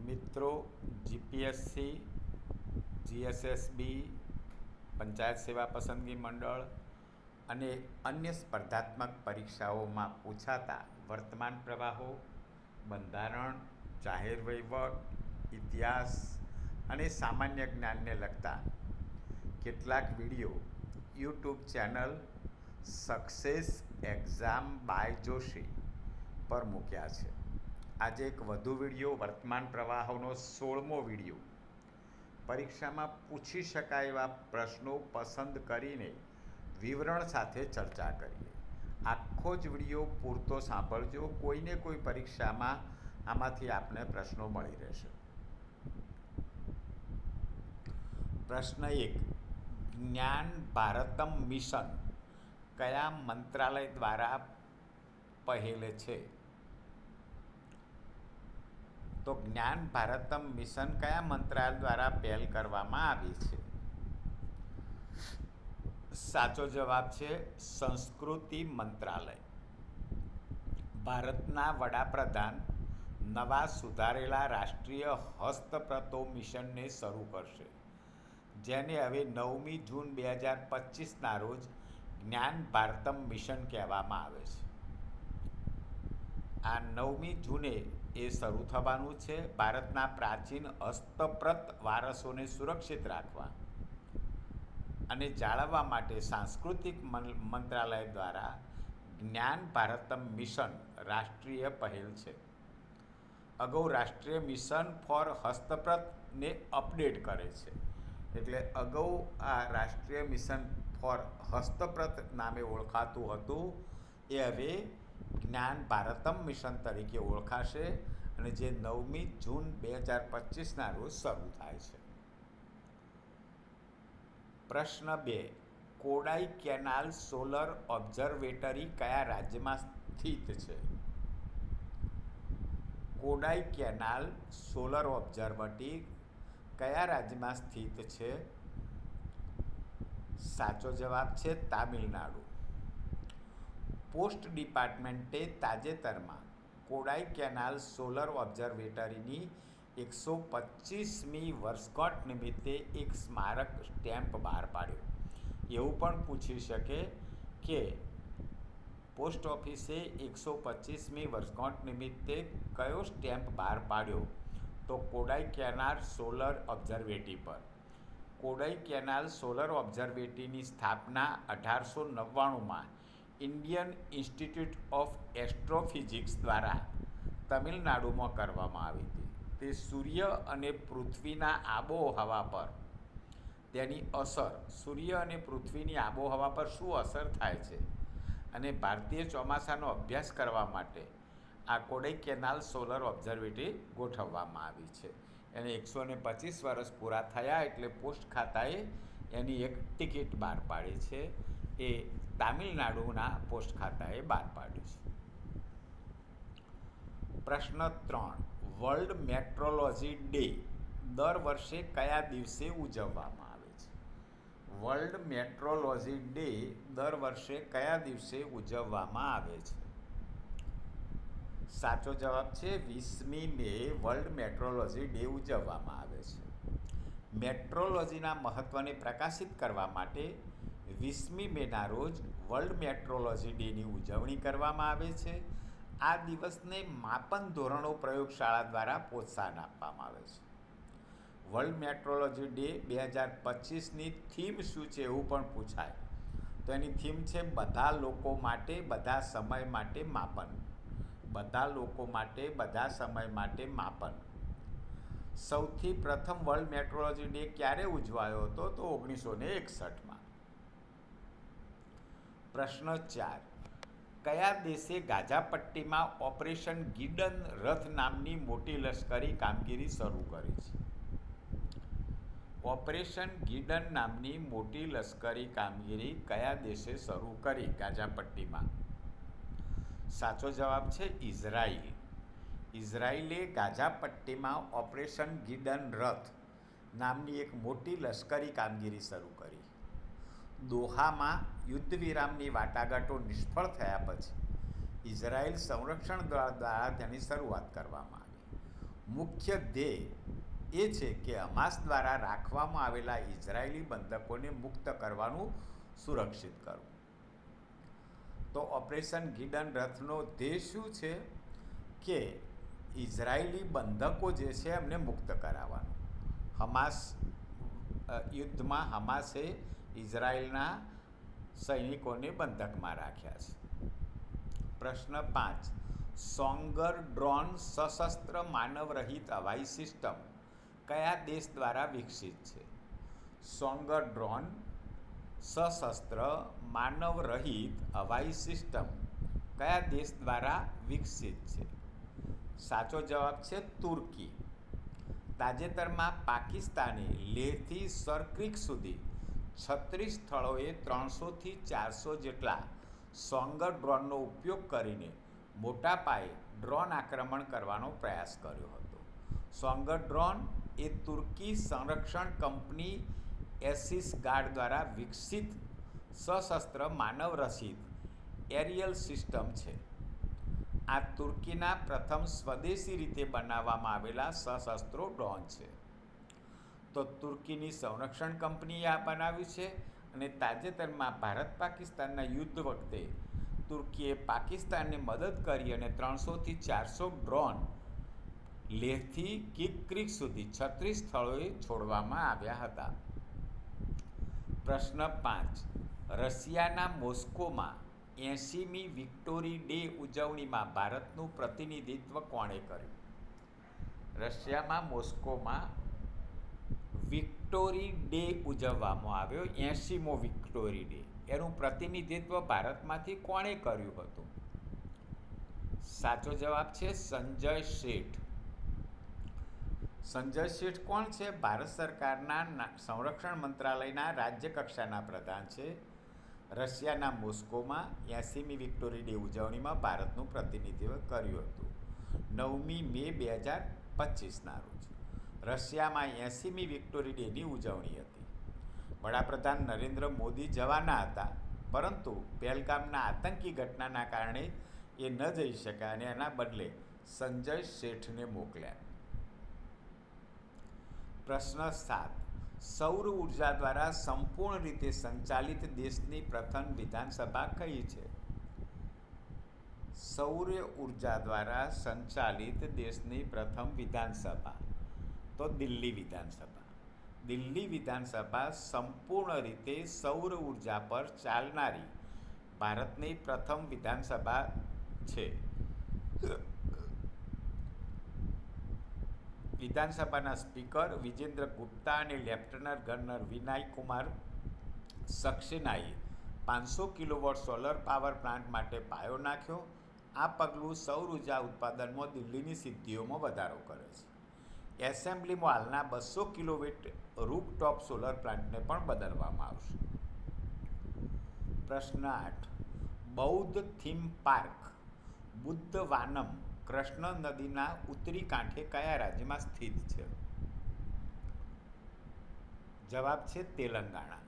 મિત્રો GPSC GSSB panchayat સેવા પસંદગી મંડળ અને અન્ય સ્પર્ધાત્મક પરીક્ષાઓમાં પૂછાતા વર્તમાન પ્રવાહો, બંધારણ, જાહેર વહીવટ, ઇતિહાસ અને સામાન્ય જ્ઞાનને લગતા કેટલાક video YouTube channel success exam by Joshi પર મૂક્યા છે. આજે એક વધુ વીડિયો, વર્તમાન પ્રવાહનો સોળમો વીડિયો. પરીક્ષામાં પૂછી શકાય એવા પ્રશ્નો પસંદ કરીને વિવરણ સાથે ચર્ચા કરીએ. આખો જ વીડિયો પૂરતો સાંભળજો. કોઈને કોઈ પરીક્ષામાં આમાંથી આપને પ્રશ્નો મળી રહેશે. પ્રશ્ન એક, જ્ઞાન ભારતમ મિશન કયા મંત્રાલય દ્વારા પહેલ છે? તો જ્ઞાન ભારતમ મિશન કયા મંત્રાલય દ્વારા પહેલ કરવામાં આવી છે? સાચો જવાબ છે સંસ્કૃતિ મંત્રાલય. ભારતના વડાપ્રધાન નવા સુધારેલા રાષ્ટ્રીય હસ્તપ્રતો મિશનને શરૂ કરશે, જેને હવે નવમી જૂન બે હજાર પચીસના રોજ જ્ઞાન ભારતમ મિશન કહેવામાં આવે છે. આ નવમી જૂને એ શરૂ થવાનું છે ભારતના પ્રાચીન હસ્તપ્રત વારસોને સુરક્ષિત રાખવા અને જાળવવા માટે સાંસ્કૃતિક મંત્રાલય દ્વારા જ્ઞાન ભારતમ મિશન રાષ્ટ્રીય પહેલ છે. અગાઉ રાષ્ટ્રીય મિશન ફોર હસ્તપ્રતને અપડેટ કરે છે. એટલે અગાઉ આ રાષ્ટ્રીય મિશન ફોર હસ્તપ્રત નામે ઓળખાતું હતું. એ હવે જ્ઞાન ભારતમ મિશન તરીકે ઓળખાશે અને જે નવમી જૂન બે હજાર પચીસના રોજ શરૂ થાય છે. પ્રશ્ન બે, કોડાઈ કેનાલ સોલર ઓબ્ઝર્વેટરી કયા રાજ્યમાં સ્થિત છે? કોડાઈ કેનાલ સોલર ઓબ્ઝર્વેટરી કયા રાજ્યમાં સ્થિત છે? સાચો જવાબ છે તામિલનાડુ. પોસ્ટ ડિપાર્ટમેન્ટે તાજેતરમાં કોડાઈ કેનાલ સોલર ઓબ્ઝર્વેટરીની એકસો પચીસમી વર્ષગાંઠ નિમિત્તે એક સ્મારક સ્ટેમ્પ બહાર પાડ્યો. એવું પણ પૂછી શકે કે પોસ્ટ ઓફિસે એકસો પચીસમી વર્ષગાંઠ નિમિત્તે કયો સ્ટેમ્પ બહાર પાડ્યો? તો કોડાઈ કેનાલ સોલર ઓબ્ઝર્વેટરી પર. કોડાઈ કેનાલ સોલર ઓબ્ઝર્વેટરીની સ્થાપના અઢારસો નવ્વાણુંમાં ઇન્ડિયન ઇન્સ્ટિટ્યૂટ ઓફ એસ્ટ્રોફિઝિક્સ દ્વારા તમિલનાડુમાં કરવામાં આવી હતી. તે સૂર્ય અને પૃથ્વીના આબોહવા પર તેની અસર, સૂર્ય અને પૃથ્વીની આબોહવા પર શું અસર થાય છે અને ભારતીય ચોમાસાનો અભ્યાસ કરવા માટે આ કોડઈ કેનાલ સોલર ઓબ્ઝર્વેટરી ગોઠવવામાં આવી છે. એને એકસો ને પચીસ વર્ષ પૂરા થયા એટલે પોસ્ટ ખાતાએ એની એક ટિકિટ બહાર પાડી છે. એ તામિલનાડુના પોસ્ટ ખાતાએ બહાર પાડ્યું છે. પ્રશ્ન ત્રણ. વર્લ્ડ મેટ્રોલોજી ડે દર વર્ષે કયા દિવસે ઉજવવામાં આવે છે? વર્લ્ડ મેટ્રોલોજી ડે દર વર્ષે કયા દિવસે ઉજવવામાં આવે છે? સાચો જવાબ છે વીસમી મે વર્લ્ડ મેટ્રોલોજી ડે ઉજવવામાં આવે છે. મેટ્રોલોજીના મહત્ત્વને પ્રકાશિત કરવા માટે વીસમી મેના રોજ વર્લ્ડ મેટ્રોલોજી ડેની ઉજવણી કરવામાં આવે છે. આ દિવસને માપન ધોરણો પ્રયોગશાળા દ્વારા પ્રોત્સાહન આપવામાં આવે છે. વર્લ્ડ મેટ્રોલોજી ડે બે હજાર પચીસની થીમ શું છે એવું પણ પૂછાય. તો એની થીમ છે બધા લોકો માટે બધા સમય માટે માપન. બધા લોકો માટે બધા સમય માટે માપન. સૌથી પ્રથમ વર્લ્ડ મેટ્રોલોજી ડે ક્યારે ઉજવાયો હતો તો ઓગણીસો ને એકસઠમાં. પ્રશ્ન ચાર કયા દેશે ગાઝાપટ્ટીમાં ઓપરેશન ગીડન રથ નામની મોટી લશ્કરી કામગીરી શરૂ કરી છે? ઓપરેશન ગીડન નામની મોટી લશ્કરી કામગીરી કયા દેશે શરૂ કરી ગાઝાપટ્ટીમાં? સાચો જવાબ છે ઇઝરાઈલ ઇઝરાઈલે ગાઝાપટ્ટીમાં ઓપરેશન ગીડન રથ નામની એક મોટી લશ્કરી કામગીરી શરૂ કરી. દોહામાં યુદ્ધ વિરામની વાટાઘાટો નિષ્ફળ થયા પછી ઇઝરાયેલ સંરક્ષણ દ્વારા તેની શરૂઆત કરવામાં આવી. મુખ્ય ધ્યેય એ છે કે હમાસ દ્વારા રાખવામાં આવેલા ઇઝરાયેલી બંધકોને મુક્ત કરવાનું સુરક્ષિત કરવું. તો ઓપરેશન ગીડન રથનો ધ્યેય શું છે? કે ઇઝરાયેલી બંધકો જે છે એમને મુક્ત કરાવવાનું. હમાસ યુદ્ધમાં હમાસે ઇઝરાયેલના સૈનિકોને બંધકમાં રાખ્યા છે. પ્રશ્ન પાંચ. સોંગર ડ્રોન સશસ્ત્ર માનવરહિત હવાઈ સિસ્ટમ કયા દેશ દ્વારા વિકસિત છે? સોંગર ડ્રોન સશસ્ત્ર માનવરહિત હવાઈ સિસ્ટમ કયા દેશ દ્વારા વિકસિત છે? સાચો જવાબ છે તુર્કી. તાજેતરમાં પાકિસ્તાને લેહથી સરક્રિક સુધી છત્રીસ સ્થળોએ ત્રણસોથી ચારસો જેટલા સોંગર ડ્રોનનો ઉપયોગ કરીને મોટા પાયે ડ્રોન આક્રમણ કરવાનો પ્રયાસ કર્યો હતો. સોંગર ડ્રોન એ તુર્કી સંરક્ષણ કંપની એસિસ ગાર્ડ દ્વારા વિકસિત સશસ્ત્ર માનવ રસિત એરિયલ સિસ્ટમ છે. આ તુર્કીના પ્રથમ સ્વદેશી રીતે બનાવવામાં આવેલા સશસ્ત્રો ડ્રોન છે. તો તુર્કીની સંરક્ષણ કંપનીએ આ બનાવ્યું છે અને તાજેતરમાં ભારત પાકિસ્તાનના યુદ્ધ વખતે તુર્કીએ પાકિસ્તાનને મદદ કરી અને ત્રણસોથી ચારસો ડ્રોન લેહથી કિક ક્રિક સુધી છત્રીસ સ્થળોએ છોડવામાં આવ્યા હતા. પ્રશ્ન પાંચ. રશિયાના મોસ્કોમાં એંશીમી વિક્ટોરી ડે ઉજવણીમાં ભારતનું પ્રતિનિધિત્વ કોણે કર્યું? રશિયામાં, મોસ્કોમાં વિક્ટોરી ડે ઉજવવામાં આવ્યો, એંશીમો વિક્ટોરી ડે. એનું પ્રતિનિધિત્વ ભારતમાંથી કોણે કર્યું હતું? સાચો જવાબ છે સંજય શેઠ. સંજય શેઠ કોણ છે? ભારત સરકારના સંરક્ષણ મંત્રાલયના રાજ્ય કક્ષાના પ્રધાન છે. રશિયાના મોસ્કોમાં એંસીમી વિક્ટોરી ડે ઉજવણીમાં ભારતનું પ્રતિનિધિત્વ કર્યું હતું. નવમી મે બે હજાર પચીસના રોજ. રશિયામાં એંસીમી વિક્ટોરી ડેની ઉજવણી હતી. વડાપ્રધાન નરેન્દ્ર મોદી જવાના હતા, પરંતુ પહેલગામના આતંકી ઘટનાના કારણે એ ન જઈ શક્યા અને એના બદલે સંજય શેઠને મોકલ્યા. પ્રશ્ન સાત. સૌર ઊર્જા દ્વારા સંપૂર્ણ રીતે સંચાલિત દેશની પ્રથમ વિધાનસભા કઈ છે? સૌર ઊર્જા દ્વારા સંચાલિત દેશની પ્રથમ વિધાનસભા. તો દિલ્હી વિધાનસભા. દિલ્હી વિધાનસભા સંપૂર્ણ રીતે સૌર ઊર્જા પર ચાલનારી ભારતની પ્રથમ વિધાનસભા છે. વિધાનસભાના સ્પીકર વિજેન્દ્ર ગુપ્તા અને લેફ્ટનન્ટ ગવર્નર વિનય કુમાર સક્સેનાએ પાંચસો કિલોવોટ સોલર પાવર પ્લાન્ટ માટે પાયો નાખ્યો. આ પગલું સૌર ઊર્જા ઉત્પાદનમાં દિલ્હીની સિદ્ધિઓમાં વધારો કરે છે. એસેમ્બલીમાં હાલના બસો કિલોવેટ રૂપટોપ સોલર પ્લાન્ટને પણ બદલવામાં આવશે. પ્રશ્ન આઠ. બૌદ્ધ થીમ પાર્ક બુદ્ધ વાનમ કૃષ્ણ નદીના ઉત્તરી કાંઠે કયા રાજ્યમાં સ્થિત છે? જવાબ છે તેલંગાણા.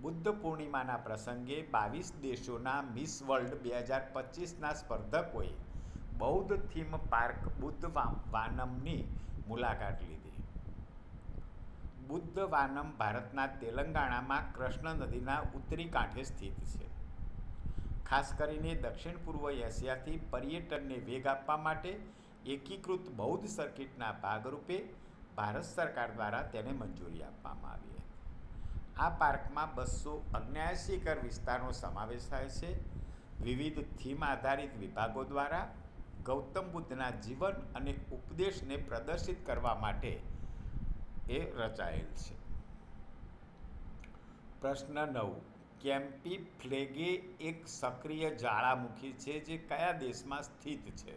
બુદ્ધ પૂર્ણિમાના પ્રસંગે બાવીસ દેશોના મિસ વર્લ્ડ બે હજાર પચીસના સ્પર્ધકોએ બૌદ્ધ થીમ પાર્ક બુદ્ધ વાનમની મુલાકાત લીધી. બુદ્ધ વાનમ ભારતના તેલંગાણામાં કૃષ્ણ નદીના ઉત્તરી કાંઠે સ્થિત છે. ખાસ કરીને દક્ષિણ પૂર્વ એશિયાથી પર્યટનને વેગ આપવા માટે એકીકૃત બૌદ્ધ સર્કિટના ભાગરૂપે ભારત સરકાર દ્વારા તેને મંજૂરી આપવામાં આવી હતી. આ પાર્કમાં બસો અગ્યાસી એકર વિસ્તારનો સમાવેશ થાય છે. વિવિધ થીમ આધારિત વિભાગો દ્વારા ગૌતમ બુદ્ધના જીવન અને ઉપદેશને પ્રદર્શિત કરવા માટે એ રચાયેલ છે. પ્રશ્ન નવ. કેમ્પી ફ્લેગે એક સક્રિય જ્વાળામુખી છે જે કયા દેશમાં સ્થિત છે?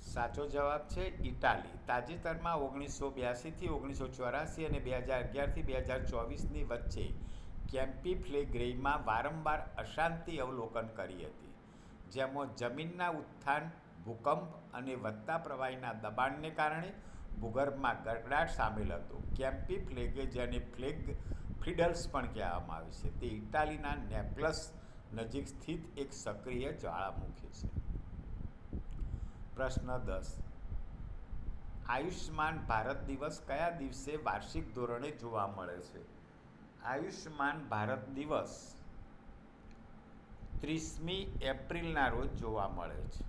સાચો જવાબ છે ઇટાલી. તાજેતરમાં ઓગણીસો બ્યાસીથી ઓગણીસો ચોરાસી અને બે હજાર અગિયારથી બે હજાર ચોવીસની વચ્ચે કેમ્પી ફ્લેગ્રેઈમાં વારંવાર અશાંતિ અવલોકન કરી હતી, જેમાં જમીનના ઉત્થાન, ભૂકંપ અને વધતા પ્રવાહીના દબાણને કારણે ભૂગર્ભમાં ગરગડાટ સામેલ હતો. કેમ્પી ફ્લેગે જેને ફ્લેગ ફ્રીડલ્સ પણ કહેવામાં આવે છે, તે ઇટાલીના નેપલસ નજીક સ્થિત એક સક્રિય જ્વાળામુખી છે. પ્રશ્ન દસ. આયુષ્માન ભારત દિવસ કયા દિવસે વાર્ષિક ધોરણે જોવા મળે છે? આયુષ્માન ભારત દિવસ ત્રીસમી એપ્રિલના રોજ જોવા મળે છે.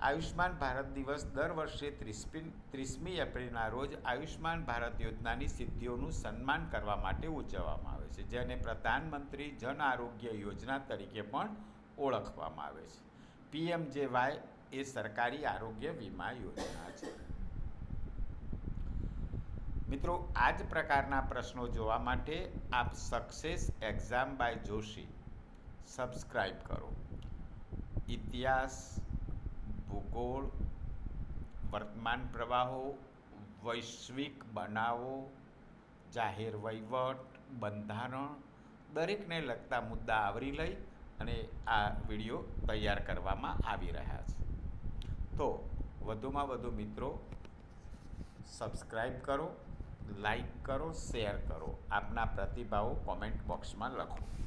આયુષ્માન ભારત દિવસ દર વર્ષે ત્રીસમી ત્રીસમી એપ્રિલના રોજ આયુષ્માન ભારત યોજનાની સિદ્ધિઓનું સન્માન કરવા માટે ઉજવવામાં આવે છે, જેને પ્રધાનમંત્રી જન આરોગ્ય યોજના તરીકે પણ ઓળખવામાં આવે છે. પીએમજેવાય એ સરકારી આરોગ્ય વીમા યોજના છે. મિત્રો આ જ પ્રકારના પ્રશ્નો જોવા માટે આપ success exam by Joshi. Subscribe કરો. ઇતિહાસ, ભૂગોળ, વર્તમાન પ્રવાહો, વૈશ્વિક બનાવો, જાહેર વહીવટ, બંધારણ, દરેકને લગતા મુદ્દા આવરી લઈ અને આ વીડિયો તૈયાર કરવામાં આવી રહ્યા છે. તો, વધુમાં વધુ મિત્રો સબસ્ક્રાઈબ કરો. લાઈક કરો શેર કરો. આપના પ્રતિભાવો કોમેન્ટ બોક્સમાં લખો.